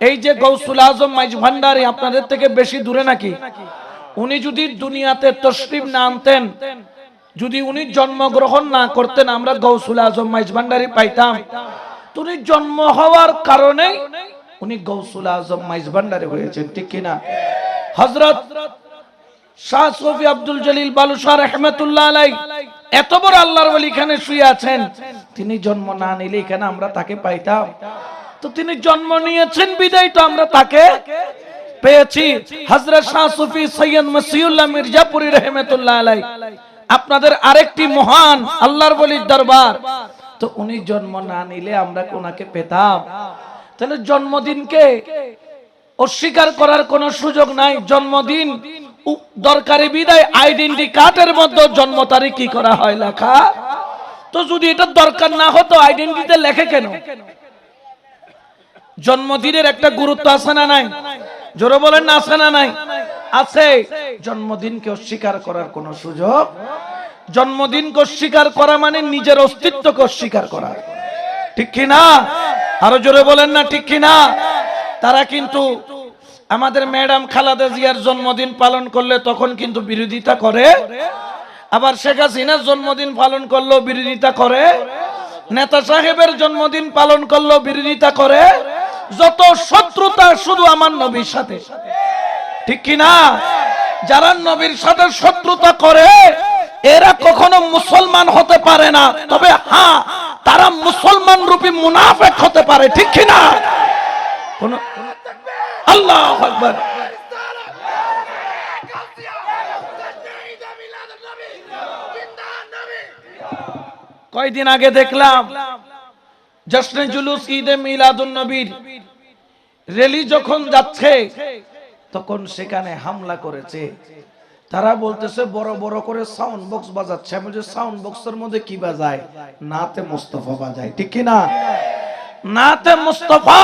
এই যে গৌসুল আজম মাইজ ভান্ডারি আপনাদের থেকে বেশি দূরে নাকি? উনি যদি দুনিয়াতে তসরিফ না আনতেন, যদি উনি জন্মগ্রহণ না করতেন, আমরা গৌসুল আজম মাইজ ভান্ডারি পাইতাম। উনি জন্ম হওয়ার কারণে উনি গৌসুল আজম মাইজ ভান্ডারি হয়েছেন, ঠিক কিনা? হজরত শাহ সফি আব্দুল জলিল বালুশাহ রহমতুল্লাহ আলাই এত বড় আল্লাহর ওলি এখানে শুয়ে আছেন, তিনি জন্ম না নিলে এখানে আমরা তাকে পাইতাম? তো তিনি জন্ম নিয়েছেন, বিদায় তো আমরা তাকে পেয়েছি। হযরত শাহ সুফি সৈয়দ মসিউল্লাহ মির্জাপুরী রহমতুল্লাহ আলাই আপনাদের আরেকটি মহান আল্লাহর বলির দরবার। তো উনি জন্ম না নিলে আমরা কোনাকে পেতাম। তাহলে জন্মদিনকে অস্বীকার করার কোন সুযোগ নাই। জন্মদিন দরকারি বিদায়, আইডেন্টি কার্ডের মধ্যে জন্ম তারিখ কি করা হয় লেখা। তো যদি এটা দরকার না হতো, আইডেন্টিতে লেখে কেন? জন্মদিনের একটা গুরুত্ব আছে না নাই? জোরে বলেন না, আছে না নাই? আছে। জন্মদিনকে অস্বীকার করার কোন সুযোগ? জন্মদিনকে অস্বীকার করা মানে নিজের অস্তিত্বকে অস্বীকার করা। ঠিক কি না? আরও জোরে বলেন না, ঠিক কি না? তারা কিন্তু আমাদের ম্যাডাম খালাদা জিয়ার জন্মদিন পালন করলে তখন কিন্তু বিরোধিতা করে। আবার শেখ হাসিনার জন্মদিন পালন করলেও বিরোধিতা করে। নেতা সাহেবের জন্মদিন পালন করলেও বিরোধিতা করে। যত শত্রুতা শুধু আমার নবীর সাথে। ঠিক কি না যারা নবীর সাথে শত্রুতা করে, এরা কখনো মুসলমান হতে পারে না। তবে হ্যাঁ তারা মুসলমান রূপী মুনাফেক হতে পারে। ঠিক কোন? আল্লাহ কয়দিন আগে দেখলাম জশ্নে জুলুস ঈদে মিলাদুন নবীর রেলি যখন যাচ্ছে, তখন সেখানে হামলা করেছে। তারা বলতেছে, বড় বড় করে সাউন্ড বক্স বাজাচ্ছে। আমি যে সাউন্ড বক্সের মধ্যে কি বাজায়? নাতে মুস্তফা বাজায়। ঠিক কি না নাতে মুস্তফা!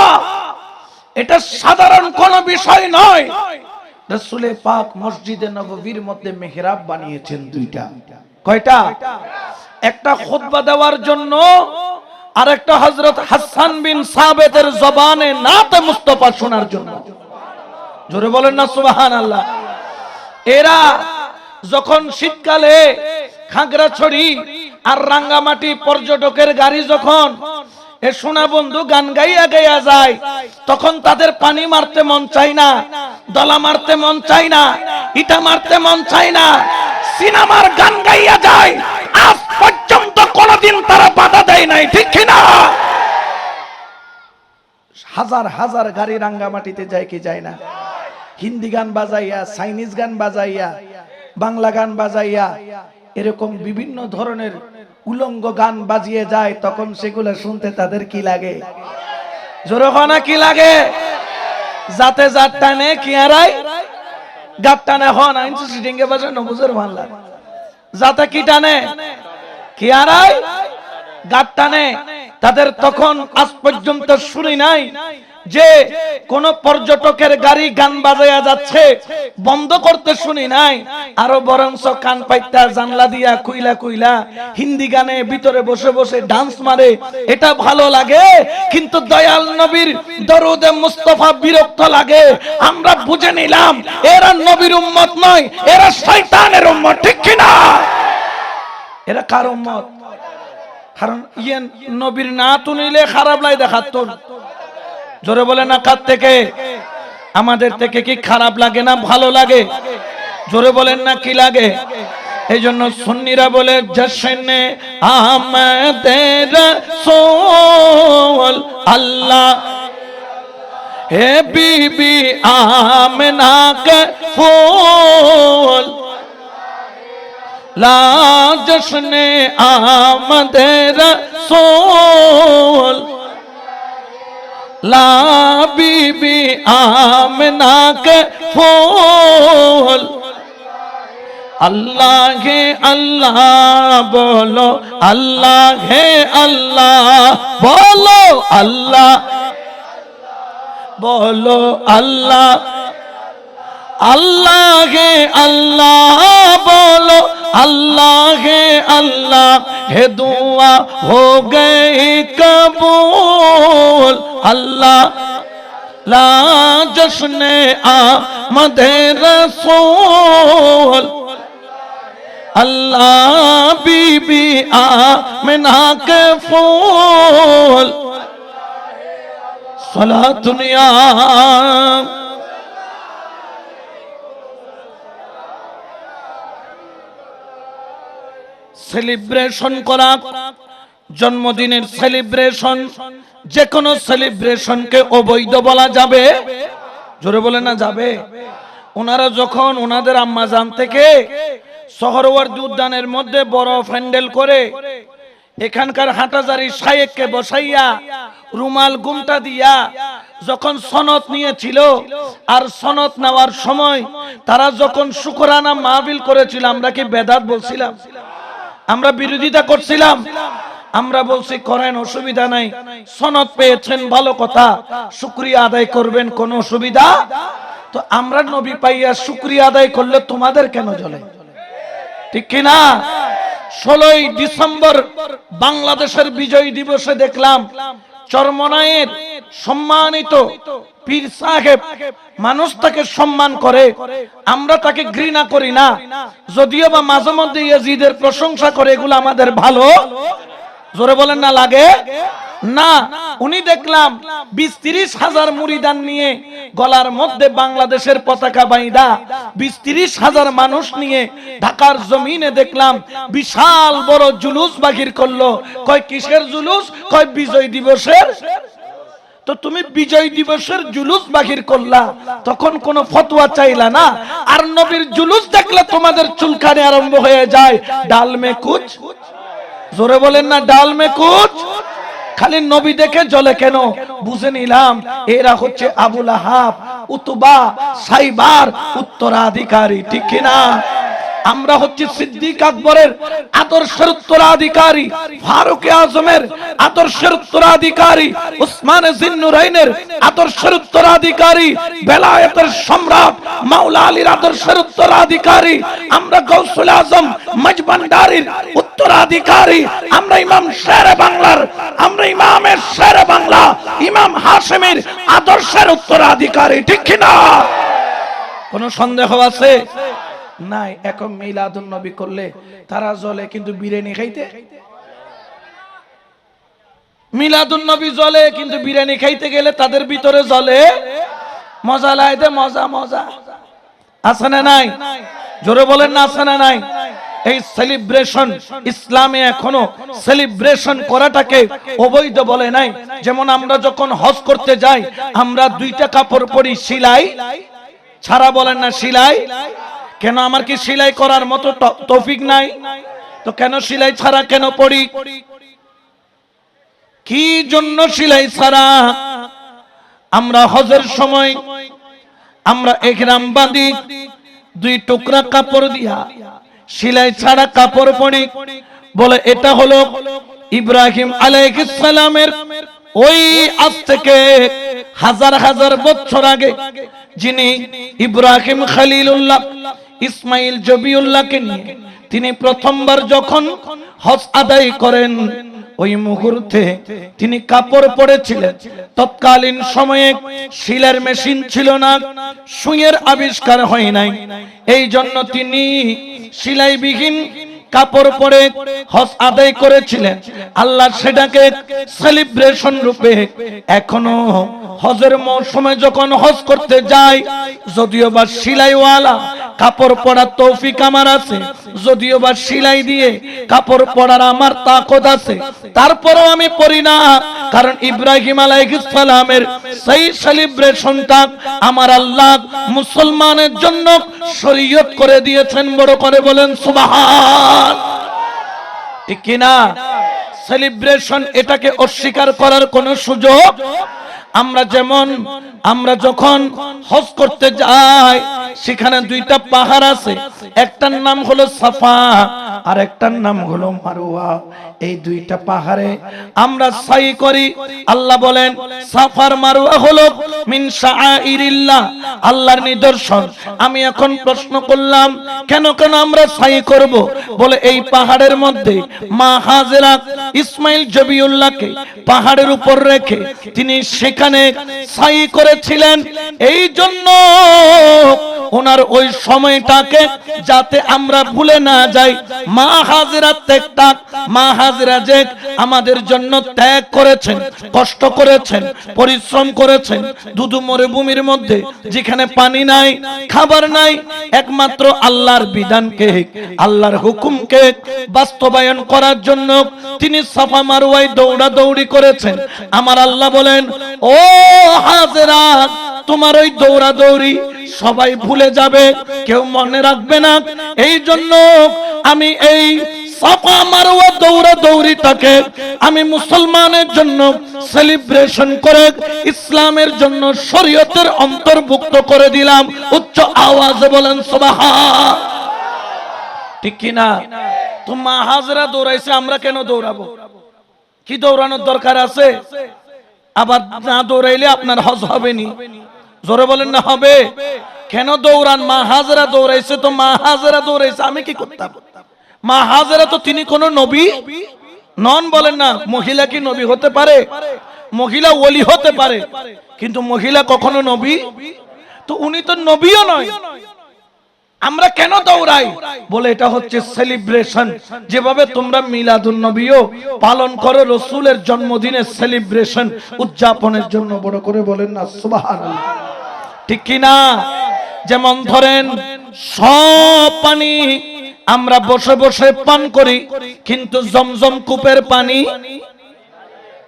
এটা সাধারণ কোন বিষয় নয়। রসুলে পাক মসজিদে নববীর মধ্যে মেহরাব বানিয়েছেন দুইটা। কয়টা? একটা খুতবা দেওয়ার জন্য আর একটা হজরত হাসান বিন সাবেতের জবানে নাতে মুস্তফা শোনার জন্য। জোরে বলেন না সুবাহান আল্লাহ এরা যখন শীতকালে খাগড়াছড়ি আর রাঙ্গামাটি পর্যটকের গাড়ি যখন এ সোনা বন্ধু গান গাইয়া গাইয়া যায়, তখন তাদের পানি মারতে মন চাই না, দলা মারতে মন চাই না, ইটা মারতে মন চাই না, সিনেমার গান গাইয়া যায়, আজ পর্যন্ত কোনদিন তারা বাধা দেয় নাই, ঠিক কিনা? হাজার হাজার গাড়ি রাঙ্গামাটিতে যায় কি যায় না? হিন্দি গান বাজাইয়া, চাইনিজ গান বাজাইয়া, বাংলা গান বাজাইয়া, এরকম বিভিন্ন ধরনের উলঙ্গ গান বাজিয়ে যায়, তখন সেগুলো শুনতে তাদের কি লাগে? জোরখানা কি লাগে? যাতে যার টানে কি হারাই গাত টানে হন আইনসি সিটিংয়ে বাজে নবুজের ভাল্লা। যাতে কি টানে? তাদের তখন আজ পর্যন্ত শুনি নাই যে কোন পর্যটকের গাড়ি গান বাজায়া যাচ্ছে। বন্ধ করতে শুনি নাই। আরও কান পাইতা জানলা দিয়া কুইলা কুইলা হিন্দি গানে ভিতরে বসে বসে ডান্স মারে। এটা ভালো লাগে, কিন্তু দয়াল নবীর দরুদে মুস্তফা বিরক্ত লাগে। আমরা বুঝে নিলাম, এরা নবীর উম্মত নয়, এরা শয়তানের উম্মত, ঠিক কিনা? এরা কার উম্মত? কারণ ইয়ে নবীর না তুনিলে খারাপ লাই দেখাত জোরে বলে না, কার থেকে? আমাদের থেকে কি খারাপ লাগে না ভালো লাগে? জোরে বলেন না, কি লাগে? এই জন্য সুন্নিরা বলে জশনে আমাদের সোল আল্লাহ। হে বিবি আমনা কে ফুল লা জশনে আমাদের সোল। লা বিবি আমনা কে ফুল। আল্লাহ হে আল্লাহ বলো, আল্লাহ হে আল্লাহ বলো আল্লাহ বলো, আল্লাহ আল্লাহ হে আল্লাহ বলো আল্লাহ হে আল্লাহ, হে দুয়া হো গে কবুল। আল্লাহ, লা জশনে আমদ রসুল। আল্লাহ বিবি আ মেনাক ফুল সলা দুনিয়া সেলিব্রেশন করা, জন্মদিনের সেলিব্রেশন যে কোনো সেলিব্রেশনকে অবৈধ বলা যাবে। জোরে বলে না যাবে। ওনারা যখন ওনাদের আম্মাজান থেকে শহরওয়ার্দী উদ্যানের মধ্যে বড় প্যান্ডেল করে এখানকার হাটাজারি শায়েককে বসাইয়া, রুমাল গুমটা দিয়া যখন সনদ নিয়েছিল আর সনদ নেওয়ার সময় তারা যখন শুকরানা মাহবিল করেছিল, আমরা কি বেদাত বলছিলাম? আমরা বিরোধিতা করছিলাম। আমরা বলছি, করেন, অসুবিধা নাই। সনদ পেয়েছেন, ভালো কথা। শুক্রিয়া আদায় করবেন, কোন অসুবিধা? তো আমরা নবী পাইয়া শুক্রিয়া আদায় করলে তোমাদের কেন জ্বলে? ঠিক কিনা ষোলোই ডিসেম্বর বাংলাদেশের বিজয় দিবসে দেখলাম, চরমনায়ের সম্মানিত পীর সাহেব, মানুষ তাকে সম্মান করে, আমরা তাকে ঘৃণা করি না। যদিও বা মাঝে মধ্যে ইয়াজিদের প্রশংসা করে, এগুলো আমাদের ভালো। জোরে বলেন না, লাগে? না, উনি দেখলাম বিশ তিরিশ হাজার মুড়িদান নিয়ে গলার মধ্যে বাংলাদেশের পতাকা বাইদা বিশ তিরিশ হাজার মানুষ নিয়ে ঢাকার জমিনে দেখলাম বিশাল বড় জুলুস বাহির করল। কয় কিসের জুলুস? কয় বিজয় দিবসের তো তুমি বিজয় দিবসের জুলুস বাহির করলা। তখন কোন ফতোয়া চাইলা না। আর নবীর জুলুস দেখলে তোমাদের চুলকানি আরম্ভ হয়ে যায়। ডাল মে কুচ জোরে বলেন না, ডাল মে কুচ খালি নবী দেখে জ্বলে কেন? বুঝে নিলাম, এরা হচ্ছে আবুল আহাব, উতবা, সাইবার, উত্তরাধিকারী, ঠিক কিনা? আমরা হচ্ছে সিদ্দিক আকবরের আদর্শের উত্তরাধিকারী, ফারুক আজমের আদর্শের উত্তরাধিকারী, উসমান জিন্নুরাইনের আদর্শের উত্তরাধিকারী, বেলায়েতের সম্রাট মাওলা আলীর আদর্শের উত্তরাধিকারী, আমরা গৌসুল আজম মজবান্ডারির উত্তরাধিকারী, আমরা ইমাম শেরে বাংলার, আমরা ইমামের শেরে বাংলা, ইমাম হাশেমের আদর্শের উত্তরাধিকারী, ঠিক কিনা? কোন সন্দেহ আছে? নাই, এখন মিলাদুন নবী করলে তারা জ্বলে, কিন্তু বিরিয়ানি খাইতে? মিলাদুন নবী জ্বলে, কিন্তু বিরিয়ানি খাইতে গেলে তাদের ভিতরে জ্বলে? মজা লাইতে মজা মজা। আছে না নাই? জোরে বলেন না, আছে না নাই? এই সেলিব্রেশন ইসলামে এখনও সেলিব্রেশন করাটাকে অবৈধ বলে নাই। যেমন আমরা যখন হজ করতে যাই, আমরা দুইটা কাপড় পরি, সিলাই। ছাড়া বলেন না, সিলাই। কেন আমার কি সিলাই করার মতো তৌফিক নাই? তো কেন সিলাই ছাড়া কেন পড়ি? কি জন্য সিলাই ছাড়া? আমরা হজের সময় আমরা একরাম বাঁধি, দুই টুকরা কাপড় দিয়া সিলাই ছাড়া কাপড় পরি। বলে, এটা হলো ইব্রাহিম সালামের ওই আজ থেকে হাজার হাজার বছর আগে যিনি ইব্রাহিম খালিলুল্লাহ ইসমাইল জবিউল্লাহকে নিয়ে তিনি প্রথমবার যখন হজ আদায় করেন, ওই মুহূর্তে তিনি কাপড় পরেছিলেন। তৎকালীন সময়ে শিলার মেশিন ছিল না, সুইয়ের আবিষ্কার হয় নাই। এই জন্য তিনি সিলাইবিহীন কাপড় পরে হজ আদায় করেছিলেন। আল্লাহ সেটাকে সেলিব্রেশন রূপে এখনও হজের মৌসুমে যখন হজ করতে যাই যদিও বা সিলাইওয়ালা কাপড় পরার তৌফিক আমার আছে, যদিও বা সিলাই দিয়ে কাপড় পরার আমার তাকত আছে, তারপরও আমি পড়ি না। কারণ ইব্রাহিম সালামের সেই সেলিব্রেশনটা আমার আল্লাহ মুসলমানের জন্য শরীয়ত করে দিয়েছেন, বড় করে বলেন সুবাহ ঠিক কিনা? সেলিব্রেশন এটাকে অস্বীকার করার কোনো সুযোগ আমরা যেমন, আমরা যখন হজ করতে যাই, সেখানে দুইটা পাহাড় আছে। একটার নাম হলো সাফা, আর একটার নাম হলো মারুয়া এই দুইটা পাহাড়ে আমরা সাই করি। আল্লাহ বলেন, সাফার মারুয়া হলো মিন শাআইরিল্লাহ, আল্লাহর নিদর্শন। আমি এখন প্রশ্ন করলাম, কেন কেন আমরা সাই করব? বলে এই পাহাড়ের মধ্যে মা হাজেরা ইসমাইল জবিউল্লাহকে পাহাড়ের উপর রেখে তিনি সেখানে সাই করেছিলেন এই জন্য ওনার ওই সময়টাকে যাতে আমরা ভুলে না যাই। মা হাজেরা ত্যাগটা মা হাজেরা যে আমাদের জন্য ত্যাগ করেছেন, কষ্ট করেছেন, পরিশ্রম করেছেন। দুধু মরুভূমির মধ্যে যেখানে পানি নাই, খাবার নাই, একমাত্র আল্লাহর বিধানকে আল্লাহর হুকুমকে বাস্তবায়ন করার জন্য তিনি সাফা মারুয়াই দৌড়া দৌড়ি করেছেন। আমার আল্লাহ বলেন, ও হাজেরা, তোমার ওই দৌড়া দৌড়ি সবাই ভুলে যাবে, কেউ মনে রাখবে না। এই জন্য আমি এই সাফা মারোয়া দৌড়া দৌড়িটাকে আমি মুসলমানের জন্য সেলিব্রেশন করে, ইসলামের জন্য শরীয়তের অন্তর্ভুক্ত করে দিলাম। উচ্চ আওয়াজে বলেন, সুবহান। ঠিক কি না? তো মা হাজরা দৌড়াইছে, আমরা কেন দৌড়াবো? কি দৌড়ানোর দরকার আছে? আবার না দৌড়াইলে আপনার হজ হবে নি জোরে বলেন না, হবে। কেন দৌড়ান? মা হাজরা দৌড়াইছে তো, মা হাজরা দৌড়াইছে, আমি কি করতাম? মা হাজারা তো তিনি কোন নবী নন বলেন না, মহিলা কি নবী হতে পারে? মহিলা ওলি হতে পারে, কিন্তু মহিলা কখনো নবী? তো উনি তো নবীও নয়। আমরা কেন দৌড়াই? বলে এটা হচ্ছে সেলিব্রেশন যেভাবে তোমরা মিলাদুন নবীও পালন করো, রসুলের জন্মদিনের সেলিব্রেশন উদযাপনের জন্য বড় করে বলেন না, সুবহানাল্লাহ। ঠিক কি না? যেমন ধরেন, সব পানি আমরা বসে বসে পান করি, কিন্তু জমজম কূপের পানি,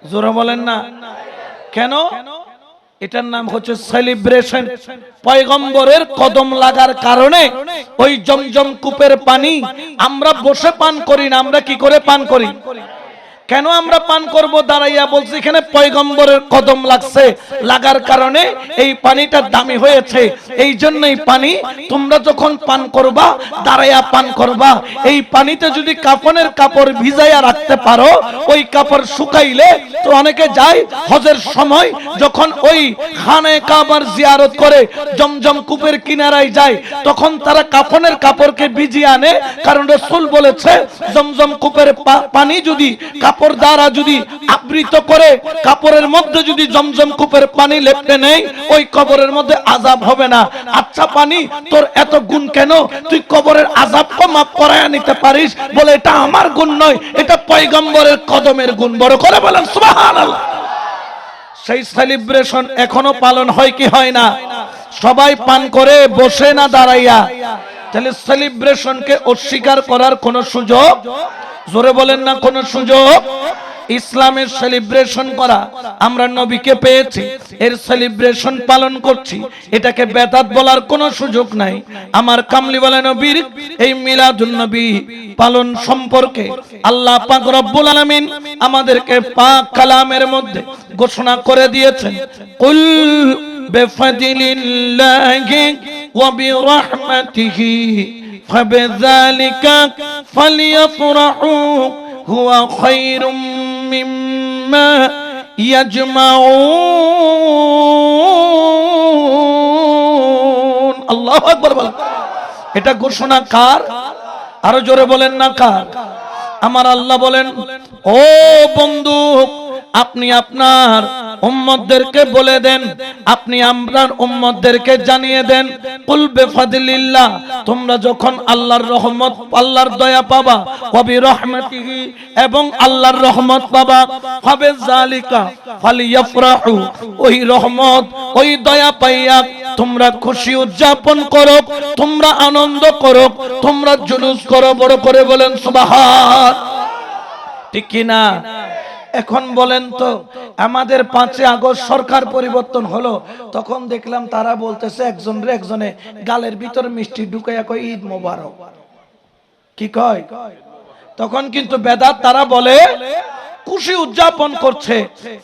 জোরে বলেন না, কেন? এটার নাম হচ্ছে সেলিব্রেশন পয়গম্বরের কদম লাগার কারণে ওই জমজম কূপের পানি আমরা বসে পান করি না, আমরা কি করে পান করি? কেন আমরা পান করব? দাঁড়াইয়া বলছি, এখানে পয়গম্বরের কদম লাগছে। লাগার কারণে এই পানিটা দামি হয়েছে। এই জন্য এই পানি, তোমরা যখন পান করবা, দাঁড়াইয়া পান করবা, এই পানিতে যদি কাফনের কাপড় ভিজাইয়া রাখতে পারো, ওই কাপড় শুকাইলে তো অনেকে যায় হজের সময়, যখন ওই খানে কাবার জিয়ারত করে, জমজম কূপের কিনারায় যায়, তখন তারা কাফনের কাপড়কে ভিজিয়ে আনে। কারণ রসুল বলেছে, জমজম কূপের পানি যদি কাপড় দ্বারা যদি আবৃত করে, কাপড়ের মধ্যে যদি জমজম কূপের পানি লেপটে নেই, ওই কবরের মধ্যে আজাব হবে না। আচ্ছা পানি, তোর এত গুণ কেন? তুই কবরের আজাবকে মাফ করায় নিতে পারিস? বলে, এটা আমার গুণ নয়, এটা পয়গম্বরের কদমের গুণ। বড় করে বলেন, সুবহানাল্লাহ। সেই সেলিব্রেশন এখনও পালন হয় কি হয় না? সবাই পান করে, বসে না দাঁড়াইয়া। তাহলে সেলিব্রেশনকে অস্বীকার করার কোনো সুযোগ জোরে বলেন না কোন সুযোগ? ইসলামের সেলিব্রেশন করা, আমরা নবীকে পেয়েছি, এর সেলিব্রেশন পালন করছি, এটাকে বেদাত বলার কোনো সুযোগ নাই। আমার কামলিওয়ালা নবীর, এই মিলাদুন নবী পালন সম্পর্কে আল্লাহ পাক রব্বুল আলামিন আমাদেরকে পাক কালামের মধ্যে ঘোষণা করে দিয়েছেন। কুল বিফাদিলিল্লাহি ওয়া বিরহমাতিহি। فبذلك فليفرحوا هو خير مما يجمعون আল্লাহু আকবার বলেন এটা ঘোষণা কার আরো জোরে বলেন না কার আমার আল্লাহ বলেন ও বন্ধু আপনি আপনার উম্মতদেরকে বলে দেন, আপনি আপনার উম্মতদেরকে জানিয়ে দেন, কুল বেফাদিলিল্লাহ, তোমরা যখন আল্লাহর রহমত, আল্লাহর দয়া পাবা কবি রহমতিহি, এবং আল্লাহর রহমত পাবা হবে জালিকা ফালিয়াফরাহু, ওই রহমত, ওই দয়া পাইয়া তোমরা খুশি উদযাপন করো তোমরা আনন্দ করো তোমরা জুলুস করো, বড় করে বলেন সুবহান। ঠিক কি না এখন বলেন তো, আমাদের পাঁচে আগস্ট সরকার পরিবর্তন হলো। তখন দেখলাম তারা বলতেছে একজন রে একজনে গালের ভিতর মিষ্টি ঢুকাইয়া কয়, ঈদ মোবারক। কি কয়? তখন কিন্তু বেদাত তারা বলে, খুশি উদযাপন করছে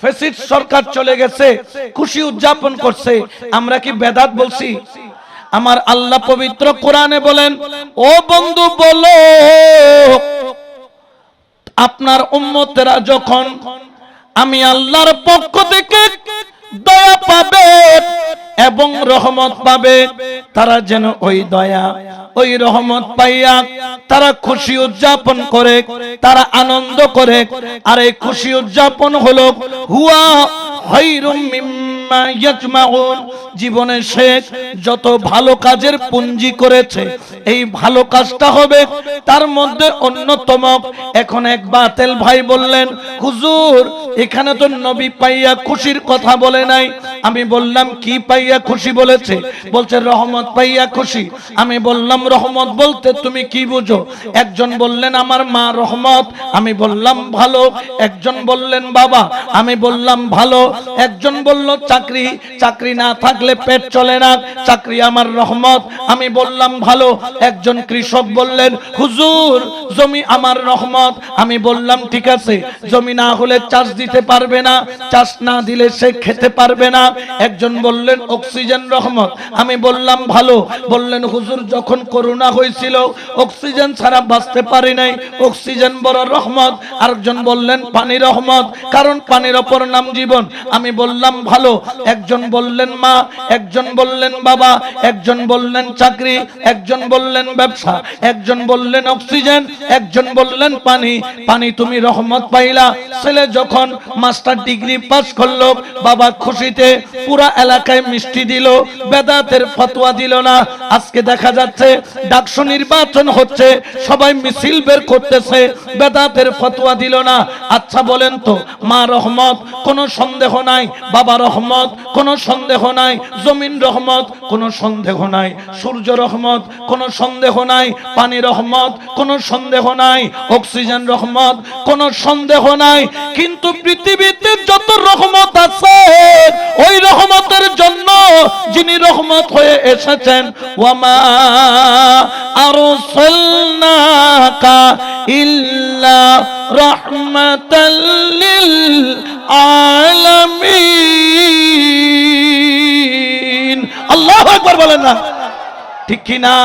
ফেসিড সরকার চলে গেছে, খুশি উদযাপন করছে। আমরা কি বেদাত বলছি? আমার আল্লাহ পবিত্র কোরআনে বলেন, ও বন্ধু বলো আপনার উম্মতেরা যখন আমি আল্লাহর পক্ষ থেকে দয়া পাবে এবং রহমত পাবে, তারা যেন ওই দয়া, ওই রহমত পাইয়া তারা খুশি উদযাপন করে, তারা আনন্দ করে। আর এই খুশি উদযাপন হলো, হুয়া হাইরুম মিম্মা ইয়াজমাউন, জীবনে শেখ যত ভালো কাজের পুঞ্জি করেছে, এই ভালো কাজটা হবে। তার মধ্যে অন্যতম, এখন এক বাতেল ভাই বললেন, হুজুর, এখানে তো নবী পাইয়া খুশির কথা বলে নাই। আমি বললাম, কি পাইয়া খুশি বলেছে? বলছে, রহমত পাইয়া খুশি। আমি বললাম, রহমত বলতে তুমি কি বুঝো? একজন বললেন, আমার মা রহমত। আমি বললাম, ভালো। একজন বললেন, বাবা। আমি বললাম, ভালো। একজন বলল চাকরি চাকরি না থাকলে পেট চলে না। চাকরি আমার রহমত। আমি বললাম, ভালো। একজন কৃষক বললেন, হুজুর, জমি আমার রহমত। আমি বললাম, ঠিক আছে। জমি না হলে চাষ দিতে পারবে না। চাষ না দিলে সে খেতে পারবে না। একজন বললেন, অক্সিজেন রহমত। আমি বললাম, ভালো। বললেন, হুজুর, যখন করোনা হয়েছিল, অক্সিজেন ছাড়া বাঁচতে পারি নাই। অক্সিজেন বড় রহমত। আরেকজন বললেন পানি রহমত। কারণ পানির অপর নাম জীবন। আমি বললাম, ভালো। একজন বললেন মা, একজন বললেন বাবা, একজন বললেন চাকরি, একজন বললেন ব্যবসা, একজন বললেন অক্সিজেন, একজন বললেন পানি। পানি তুমি রহমত পাইলা। ছেলে যখন মাস্টার ডিগ্রি পাস করল, বাবা খুশিতে পুরা এলাকায় মিষ্টি দিল, বেদাতের ফতোয়া দিল না। আজকে দেখা যাচ্ছে, ডাকসু নির্বাচন হচ্ছে, সবাই মিছিল বের করতেছে, বেদাতের ফতোয়া দিল না। আচ্ছা বলেন তো, মা রহমত, কোনো সন্দেহ নাই? বাবা রহমত কোনো সন্দেহ নাই। জমিন রহমত, কোনো সন্দেহ নাই। সূর্য রহমত, কোনো সন্দেহ নাই। পানি রহমত, কোনো সন্দেহ নাই। অক্সিজেন রহমত, কোনো সন্দেহ নাই। কিন্তু পৃথিবীতে যত রহমত আছে, ওই রহমতের জন্য যিনি রহমত হয়ে এসেছেন, ওয়ামা আরসালনাকা ইল্লা রাহমাতাল লিল আকবার বলেন না। ঠিক কি না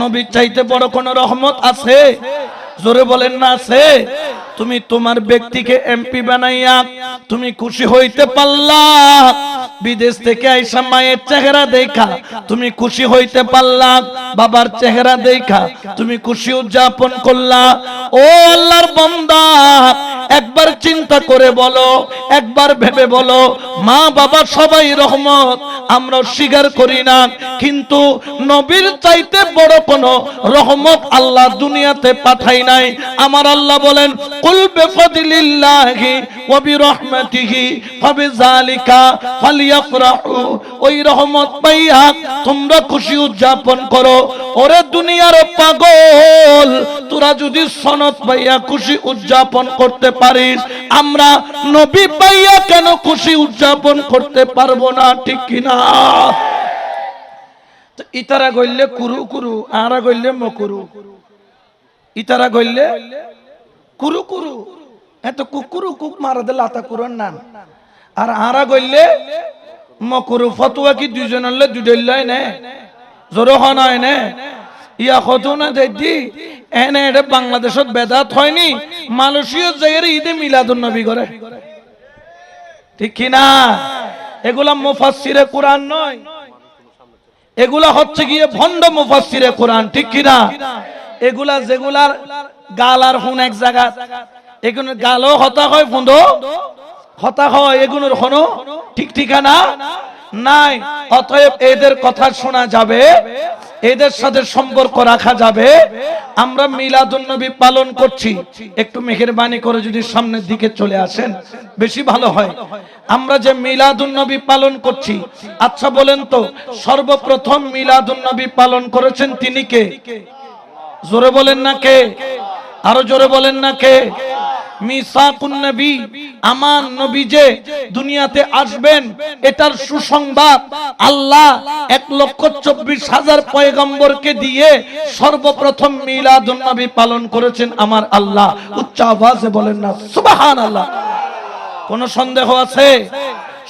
নবীর চাইতে বড় কোন রহমত আছে? জোরে বলেন না আছে। তুমি তোমার ব্যক্তিকে এমপি বানাইয়া তুমি খুশি হইতে পারলা। বিদেশ থেকে আইসা মায়ের চেহারা দেখা, তুমি খুশি হইতে পারলা। বাবার চেহারা দেখা, তুমি খুশি উদযাপন করলা। ও আল্লাহর বান্দা একবার চিন্তা করে বলো, একবার ভেবে বলো, মা বাবা সবাই রহমত, আমরা স্বীকার করি না, কিন্তু নবীর চাইতে বড় কোন রহমত আল্লাহ দুনিয়াতে পাঠাই নাই। আমার আল্লাহ বলেন, কুল বিফাদিলিল্লাহি বিরহমাতিহি ফাবিযালিকা ফালিয়াফরাহু ওই রহমত পাইয়া তোমরা খুশি উদযাপন করো। ওরে দুনিয়ার পাগল, তোরা যদি সনদ পাইয়া খুশি উদযাপন করতে পারিস, আমরা নবী পাইয়া কেন খুশি উদযাপন করতে পারব না, ঠিক কিনা? ইতারা গইলে কুরু কুরু আরা গইলে মকুরু। ইতারা গইলে কুরু কুরু। এত কুকুরু কুক মারা দিলে আতা কুরন নান আর আরা গইলে মকুরু ফতুয়া কি দুজন হলে দুডল্লাই নে জোর হয় নে ইয়া কত না দেখি এনে এটা বাংলাদেশত বেদাত হয়নি, মালয়েশিয়া জায়গায় ঈদে মিলাদুন নবী করে। ঠিক কি না? এগুলা মুফাসসিরে কোরআন নয়। এগুলা হচ্ছে গিয়ে ভণ্ড মুফাসসিরে কোরআন, ঠিক কি না? এগুলা যেগুলার গাল আর হুন এক জায়গা এগুলো গালও হতা হয় ফুন্দ। হতা হয় এগুলোর হনো। ঠিক ঠিকানা? নাই। অতএব এদের কথা শোনা যাবে। এদের সাথে সম্পর্ক রাখা যাবে। আমরা মিলাদুন নবী পালন করছি। একটু মেহেরবানি করে যদি সামনের দিকে চলে আসেন, বেশি ভালো হয়। আমরা যে মিলাদুন নবী পালন করছি আচ্ছা বলেন তো, সর্বপ্রথম মিলাদুন নবী পালন করেছেন তিনি কে? জোরে বলেন না কে? আরও জোরে বলেন না কে? আমার নবী যে দুনিয়াতে আসবেন, এটার সুসংবাদ আল্লাহ এক লক্ষ চব্বিশ হাজার পয়গম্বরকে দিয়ে সর্বপ্রথম মিলাদুন নবী পালন করেছেন আমার আল্লাহ। উচ্চ আওয়াজে বলেন না সুবাহান আল্লাহ কোন সন্দেহ আছে?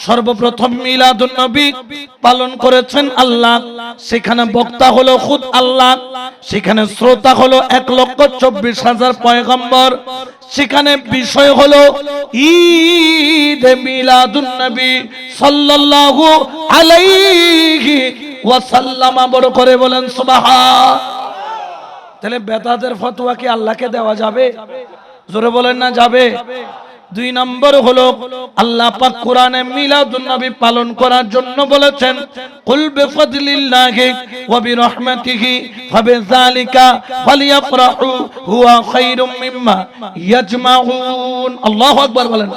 সর্বপ্রথম মিলাদুন নবী পালন করেছেন আল্লাহ। সেখানে বক্তা হলো খুদ আল্লাহ। সেখানে শ্রোতা হলো এক লক্ষ চব্বিশ হাজার পয়গম্বর। সেখানে বিষয় হলো ঈদ মিলাদুন নবী সাল্লাল্লাহু আলাইহি ওয়াসাল্লাম বড় করে বলেন, সুবহান। তাহলে বেতাদের ফতোয়া কি আল্লাহকে দেওয়া যাবে? জোরে বলেন না, যাবে। দুই নম্বর হলো, আল্লাহ পাক কোরআনে মিলাদুন নবী পালন করার জন্য বলেছেন, কুল বিফদলিল্লাহি ওয়া বিরহমাতিহি, ফাবিযালিকা ফালিয়াফরাহু, হুয়া খায়রুম মিম্মা ইয়াজমাউন। আল্লাহু আকবার বলেন।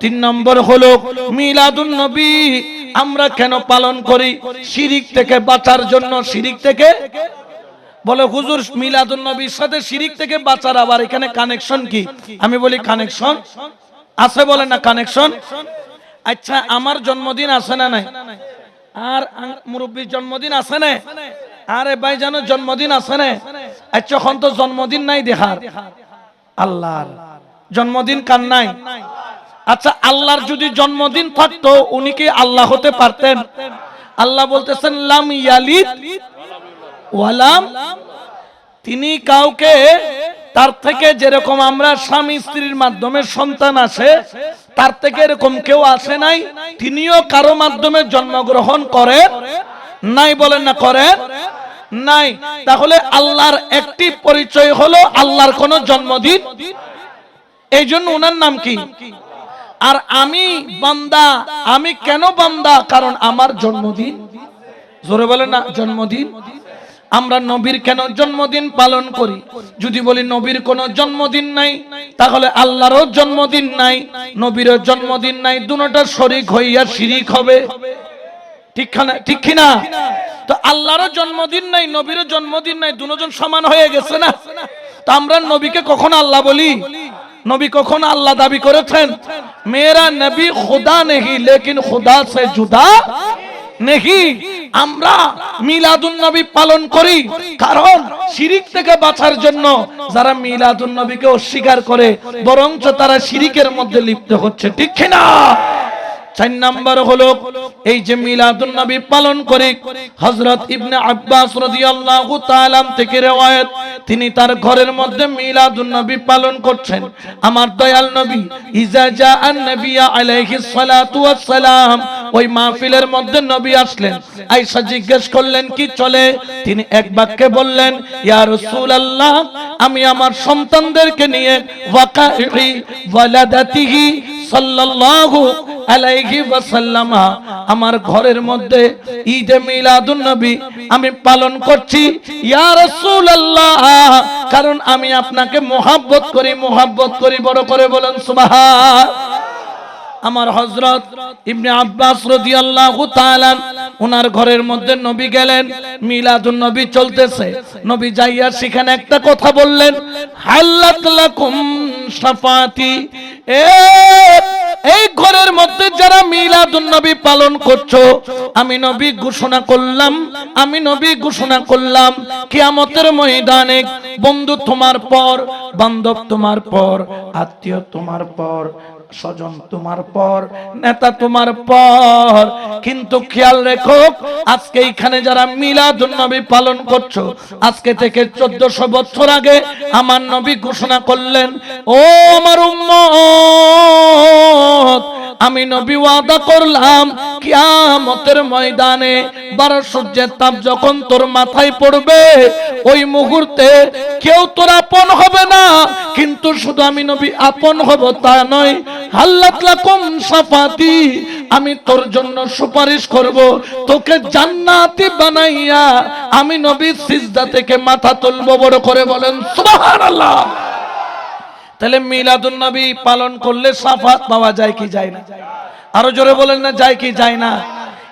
তিন নম্বর হলো, মিলাদুন নবী, আমরা কেন পালন করি? শিরিক থেকে বাঁচার জন্য শিরিক থেকে বলে, হুজুর, মিলাদুন নবীর সাথে শিরিক থেকে বাঁচার আবার এখানে কানেকশন কি? আমি বলি কানেকশন আছে বলে না কানেকশন আচ্ছা আমার জন্মদিন আছে না নাই? আর মুরব্বীর জন্মদিন আছে না? আরে ভাই জানো, জন্মদিন আছে না? আচ্ছা এখন তো জন্মদিন নাই দেখার। আল্লাহর। জন্মদিন কার নাই? আচ্ছা আল্লাহর যদি জন্মদিন থাকতো, উনি কি আল্লাহ হতে পারতেন? আল্লাহ বলতেছেন, লাম ইয়ালিদ ওয়ালাম, তিনি কাউকে তার থেকে যেরকম আমরা স্বামী স্ত্রীর মাধ্যমে সন্তান আসে, তার থেকে এরকম কেউ আসে নাই, তিনিও কারও মাধ্যমে জন্মগ্রহণ করে নাই বলেন না করে নাই। তাহলে আল্লাহর একটি পরিচয় হলো আল্লাহর কোন জন্মদিন। এই জন্য ওনার নাম কি? আর আমি বান্দা, আমি কেন বান্দা? কারণ আমার জন্মদিন। জোরে বলে না, জন্মদিন। আমরা নবীর কেন জন্মদিন পালন করি? যদি বলি নবীর কোনো জন্মদিন নাই, তাহলে আল্লাহরও জন্মদিন নাই, নবীরও জন্মদিন নাই দুটোটা শরিক হইয়া শিরিক হবে। ঠিক কিনা? তো আল্লাহরও জন্মদিন নাই, নবীরও জন্মদিন নাই, দুজন সমান হয়ে গেছে না? তো আমরা নবীকে কখন আল্লাহ বলি? নবী কখন আল্লাহ দাবি করেছেন? মেরা নবী খুদা নেহি, লেকিন খুদা সে জুদা নেহি আমরা মিলাদুন নবী পালন করি, কারণ শিরিক থেকে বাঁচার জন্য যারা মিলাদুন নবীকে অস্বীকার করে, বরঞ্চ তারা শিরিকের মধ্যে লিপ্ত হচ্ছে, ঠিক কিনা? চার হলো, এই যে মিলাদুন নবী পালন করে ইবনে আব্বাস থেকে রওয়ায়াত, তিনি তার ঘরের মধ্যে মিলাদুন নবী পালন করছেন। আমার দয়াল নবী ইজা জাআন নবিয়া সালাম ওই মাহফিলের মধ্যে নবী আসলেন। আয়েশা জিজ্ঞেস করলেন, কি চলে? তিনি এক বাক্যে বললেন, ইয়া রাসূলুল্লাহ, আমি আমার সন্তানদেরকে নিয়ে ওয়াকাই ওয়ালাদাতিহি সাল্লাল্লাহু আলাইহি ওয়াসাল্লামা, আমার ঘরের মধ্যে ঈদে মিলাদুন নবী আমি পালন করছি। ইয়া রাসূলুল্লাহ, কারণ আমি আপনাকে মোহাব্বত করি মোহাব্বত করি, বড় করে বলেন, সুবহান। আমার হযরত ইবনে আব্বাস রাদিয়াল্লাহু তাআলা ওনার ঘরের মধ্যে নবী গেলেন, মিলাদুন নবী চলতেছে। নবী যাইয়া সেখানে একটা কথা বললেন এ, এই ঘরের মধ্যে যারা পালন করছ, আমি নবী ঘোষণা করলাম, আমি নবী ঘোষণা করলাম, কিয়ামতের ময়দানে বন্ধু তোমার পর, বান্ধব তোমার পর, আত্মীয় তোমার পর স্বজন তোমার পর, নেতা তোমার পর। কিন্তু খেয়াল রেখো, আজকে এখানে যারা মিলাদুন নবী পালন করছ, আজকে থেকে চোদ্দশো বছর আগে আমার নবী ঘোষণা করলেন, ও আমার উম্মত, আমি নবী ওয়াদা করলাম, কিয়ামতের ময়দানে বারো সূর্যের তাপ যখন তোর মাথায় পড়বে, ওই মুহূর্তে কেউ তোর আপন হবে না। কিন্তু শুধু আমি নবী আপন হব তা নয় হাল্লাত লাকুম সাফাতি? আমি তোর জন্য সুপারিশ করব। তোকে জান্নাতি বানাইয়া আমি নবী সিজদা থেকে মাথা তুলব বড় করে বলেন, সুবহানাল্লাহ। তাহলে মিলাদুন নবী পালন করলে সাফাত পাওয়া যায় কি যায় না? আরও জোরে বলেন না, যায় কি যায় না?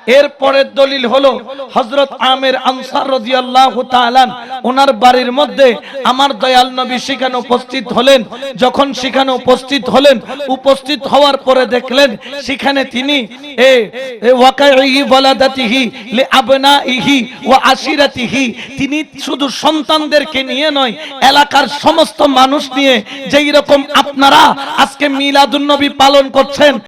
এর পরের দলিল হলো হযরত আমের আনসার রাদিয়াল্লাহু তাআলা ওনার বাড়ির মধ্যে আমার দয়াল নবী সেখানে উপস্থিত হলেন। যখন সেখানে উপস্থিত হলেন, উপস্থিত হওয়ার পরে দেখলেন সেখানে তিনি এ ওয়াকাইহি ওয়ালাদাতিহি লিআবনাইহি ওয়া আশিরাতিহি। তিনি শুধু সন্তানদেরকে নিয়ে নয়, এলাকার সমস্ত মানুষ নিয়ে যেই রকম আপনারা আজকে মিলাদুন নবী পালন করছেন